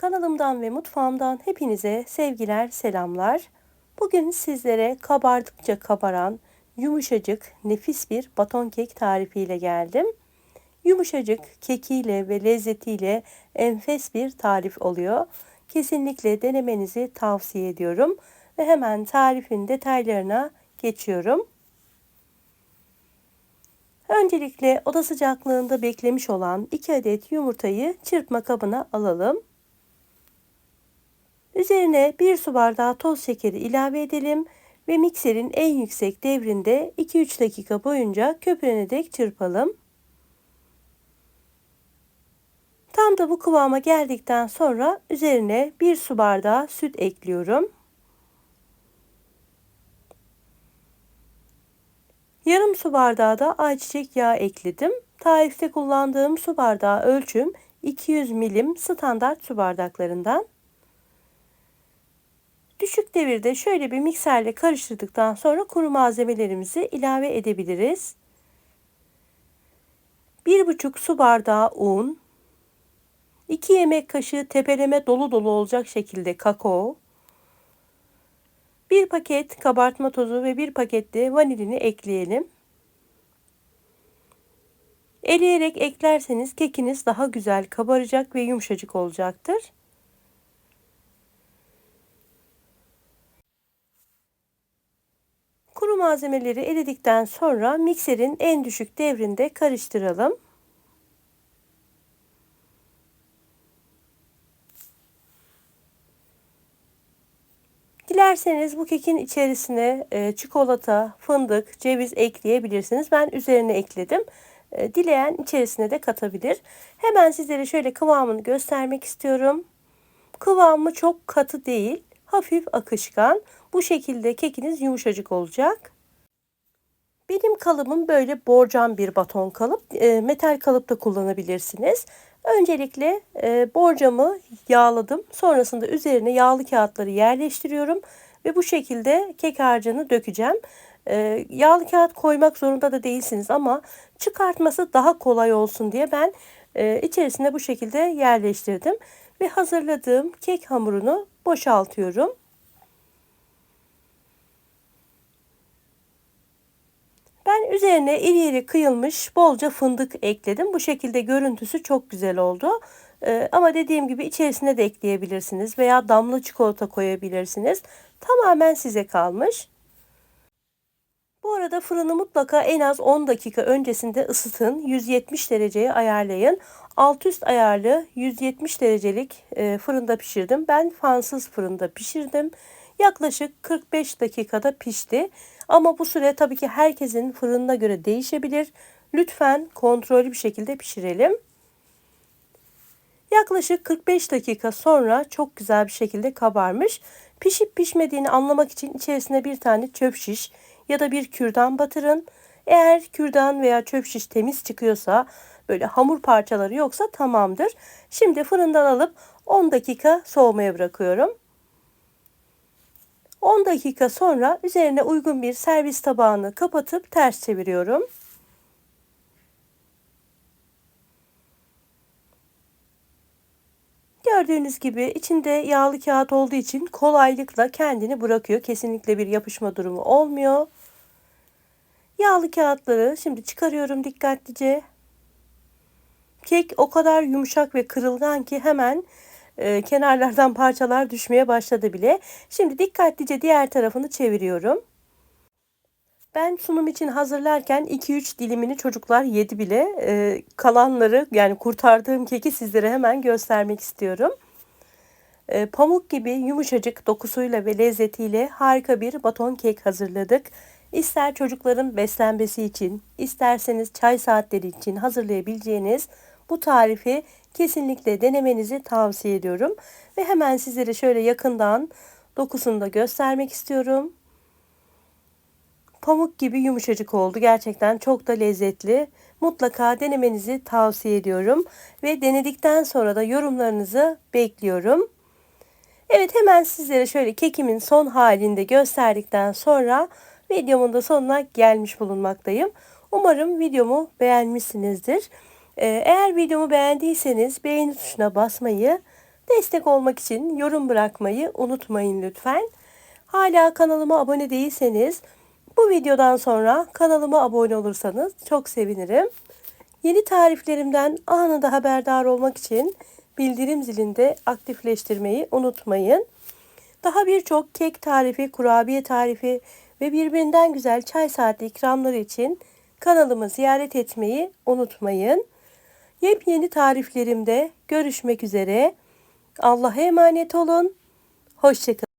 Kanalımdan ve mutfağımdan hepinize sevgiler, selamlar. Bugün sizlere kabardıkça kabaran, yumuşacık, nefis bir baton kek tarifiyle geldim. Yumuşacık, kekiyle ve lezzetiyle enfes bir tarif oluyor. Kesinlikle denemenizi tavsiye ediyorum ve hemen tarifin detaylarına geçiyorum. Öncelikle oda sıcaklığında beklemiş olan 2 adet yumurtayı çırpma kabına alalım. Üzerine 1 su bardağı toz şekeri ilave edelim ve mikserin en yüksek devrinde 2-3 dakika boyunca köpürene dek çırpalım. Tam da bu kıvama geldikten sonra üzerine 1 su bardağı süt ekliyorum. Yarım su bardağı da ayçiçek yağı ekledim. Tarifte kullandığım su bardağı ölçüm 200 milim standart su bardaklarından. Düşük devirde şöyle bir mikserle karıştırdıktan sonra kuru malzemelerimizi ilave edebiliriz. 1,5 su bardağı un, 2 yemek kaşığı tepeleme dolu dolu olacak şekilde kakao, 1 paket kabartma tozu ve 1 paket de vanilini ekleyelim. Eleyerek eklerseniz kekiniz daha güzel kabaracak ve yumuşacık olacaktır. Malzemeleri eledikten sonra mikserin en düşük devrinde karıştıralım. Dilerseniz bu kekin içerisine e, çikolata, fındık, ceviz ekleyebilirsiniz. Ben üzerine ekledim. E, dileyen içerisine de katabilir. Hemen sizlere şöyle kıvamını göstermek istiyorum. Kıvamı çok katı değil, hafif akışkan. Bu şekilde kekiniz yumuşacık olacak. Benim kalıbım böyle borcam bir baton kalıp. E, metal kalıp da kullanabilirsiniz. Öncelikle e, borcamı yağladım. Sonrasında üzerine yağlı kağıtları yerleştiriyorum. Ve bu şekilde kek harcını dökeceğim. E, yağlı kağıt koymak zorunda da değilsiniz ama çıkartması daha kolay olsun diye ben e, içerisine bu şekilde yerleştirdim. Ve hazırladığım kek hamurunu boşaltıyorum. Ben üzerine iri iri kıyılmış bolca fındık ekledim. Bu şekilde görüntüsü çok güzel oldu. Ee, ama dediğim gibi içerisine de ekleyebilirsiniz veya damla çikolata koyabilirsiniz. Tamamen size kalmış. Bu arada fırını mutlaka en az 10 dakika öncesinde ısıtın. 170 dereceye ayarlayın. Alt üst ayarlı 170 derecelik e, fırında pişirdim. Ben fansız fırında pişirdim. Yaklaşık 45 dakikada pişti. Ama bu süre tabii ki herkesin fırınına göre değişebilir. Lütfen kontrollü bir şekilde pişirelim. Yaklaşık 45 dakika sonra çok güzel bir şekilde kabarmış. Pişip pişmediğini anlamak için içerisine bir tane çöp şiş ya da bir kürdan batırın. Eğer kürdan veya çöp şiş temiz çıkıyorsa böyle hamur parçaları yoksa tamamdır. Şimdi fırından alıp 10 dakika soğumaya bırakıyorum. 10 dakika sonra üzerine uygun bir servis tabağını kapatıp ters çeviriyorum. Gördüğünüz gibi içinde yağlı kağıt olduğu için kolaylıkla kendini bırakıyor. Kesinlikle bir yapışma durumu olmuyor. Yağlı kağıtları şimdi çıkarıyorum dikkatlice. Kek o kadar yumuşak ve kırılgan ki hemen e, kenarlardan parçalar düşmeye başladı bile. Şimdi dikkatlice diğer tarafını çeviriyorum. Ben sunum için hazırlarken 2-3 dilimini çocuklar yedi bile. E, kalanları yani kurtardığım keki sizlere hemen göstermek istiyorum. E, pamuk gibi yumuşacık dokusuyla ve lezzetiyle harika bir baton kek hazırladık. İster çocukların beslenmesi için, isterseniz çay saatleri için hazırlayabileceğiniz bu tarifi kesinlikle denemenizi tavsiye ediyorum. Ve hemen sizlere şöyle yakından dokusunu da göstermek istiyorum. Pamuk gibi yumuşacık oldu. Gerçekten çok da lezzetli. Mutlaka denemenizi tavsiye ediyorum. Ve denedikten sonra da yorumlarınızı bekliyorum. Evet hemen sizlere şöyle kekimin son halinde gösterdikten sonra videomun da sonuna gelmiş bulunmaktayım. Umarım videomu beğenmişsinizdir. Ee, eğer videomu beğendiyseniz beğeni tuşuna basmayı Destek olmak için yorum bırakmayı unutmayın lütfen. Hala kanalıma abone değilseniz bu videodan sonra kanalıma abone olursanız çok sevinirim. Yeni tariflerimden anında haberdar olmak için bildirim zilinde aktifleştirmeyi unutmayın. Daha birçok kek tarifi, kurabiye tarifi ve birbirinden güzel çay saati ikramları için kanalımı ziyaret etmeyi unutmayın. Yepyeni tariflerimde görüşmek üzere. Allah'a emanet olun. Hoşçakalın.